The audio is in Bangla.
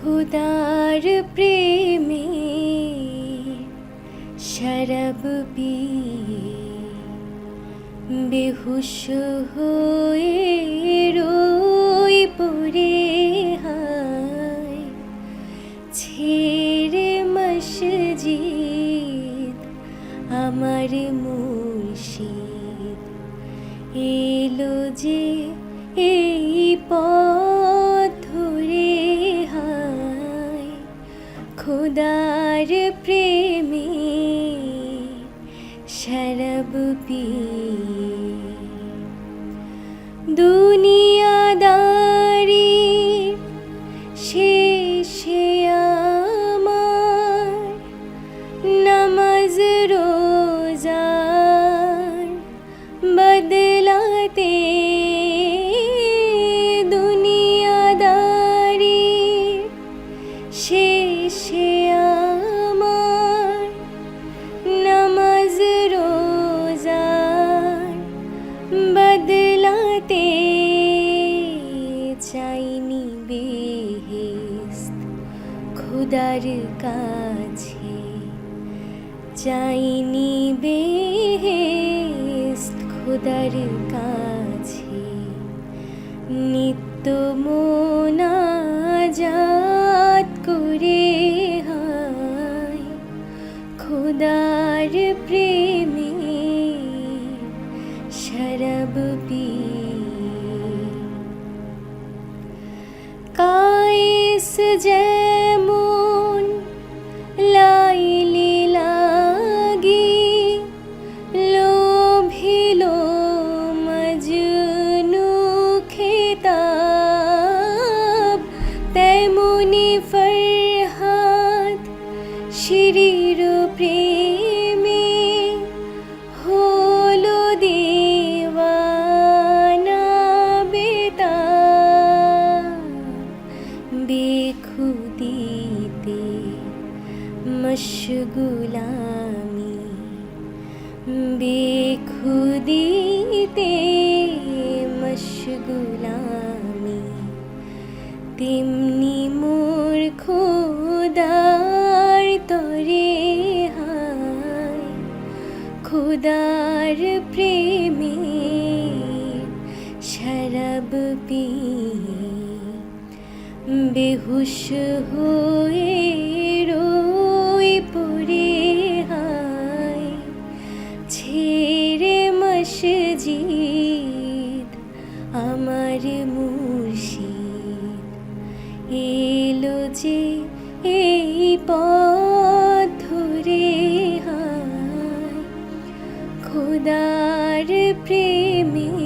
খুদার প্রেমে শরব পিয়ে বেহুশ হয়ে রই পড়ে হায় ছেড়ে মসজিদ আমার মুর্শিদ এলো যে এই পথ খোদার প্রেমে শরব পিয়ে দুনিয়াদারি শেষে আমার নামাজ রোজার বদলাতে দুনিয়াদারি শেষে বেহেস্ত খুদার কাছে চাইনি বেহেস্ত খুদার কাছে নিত্য মোনাজাত করে খুদার প্রেমে শরব পিয়ে যেমন লাইলি লাগি লোভিল মজনু খেতাব তেমনি ফরহাদ শিরির প্রেমে বেখুদিতে মশগুলামি বেখুদিতে মশগুলামি তেমনি মোর খোদার তরে হায় খুদার প্রেমে শরব পিয়ে বেহুশ হয়ে রই পড়ে হায়। ছেড়ে মসজিদ, আমার মুর্শিদ। এলো যে এই পথ ধরে হায়। খুদার প্রেমে